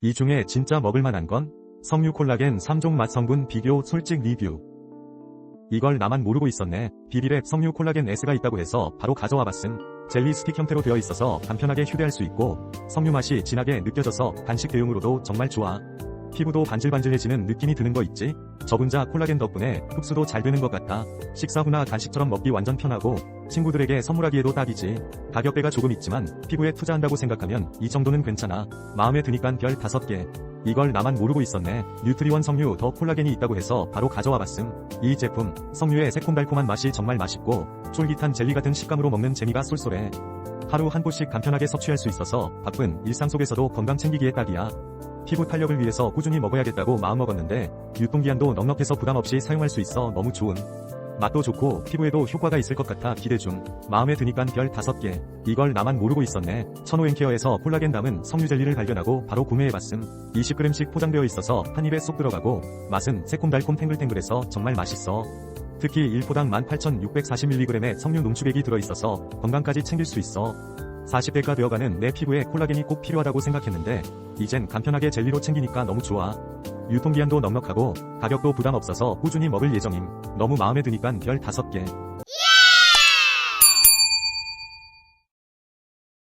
이 중에 진짜 먹을만한 건 석류 콜라겐 3종 맛 성분 비교 솔직 리뷰. 이걸 나만 모르고 있었네. 비비랩 석류 콜라겐 S가 있다고 해서 바로 가져와 봤음. 젤리 스틱 형태로 되어 있어서 간편하게 휴대할 수 있고 석류 맛이 진하게 느껴져서 간식 대용으로도 정말 좋아. 피부도 반질반질해지는 느낌이 드는 거 있지? 저 혼자 콜라겐 덕분에 흡수도 잘 되는 것 같아. 식사 후나 간식처럼 먹기 완전 편하고 친구들에게 선물하기에도 딱이지. 가격대가 조금 있지만 피부에 투자한다고 생각하면 이 정도는 괜찮아. 마음에 드니깐 별 5개. 이걸 나만 모르고 있었네. 뉴트리원 석류 더 콜라겐이 있다고 해서 바로 가져와 봤음. 이 제품, 석류의 새콤달콤한 맛이 정말 맛있고 쫄깃한 젤리 같은 식감으로 먹는 재미가 쏠쏠해. 하루 한 포씩 간편하게 섭취할 수 있어서 바쁜 일상 속에서도 건강 챙기기에 딱이야. 피부 탄력을 위해서 꾸준히 먹어야겠다고 마음먹었는데 유통기한도 넉넉해서 부담 없이 사용할 수 있어 너무 좋은. 맛도 좋고 피부에도 효과가 있을 것 같아 기대 중. 마음에 드니깐 별 5개. 이걸 나만 모르고 있었네. 천호앤케어에서 콜라겐 담은 석류 젤리를 발견하고 바로 구매해봤음. 20g씩 포장되어 있어서 한 입에 쏙 들어가고 맛은 새콤달콤 탱글탱글해서 정말 맛있어. 특히 1포당 18,640mg의 석류 농축액이 들어있어서 건강까지 챙길 수 있어. 40대가 되어가는 내 피부에 콜라겐이 꼭 필요하다고 생각했는데 이젠 간편하게 젤리로 챙기니까 너무 좋아. 유통기한도 넉넉하고 가격도 부담 없어서 꾸준히 먹을 예정임. 너무 마음에 드니깐 별 5개.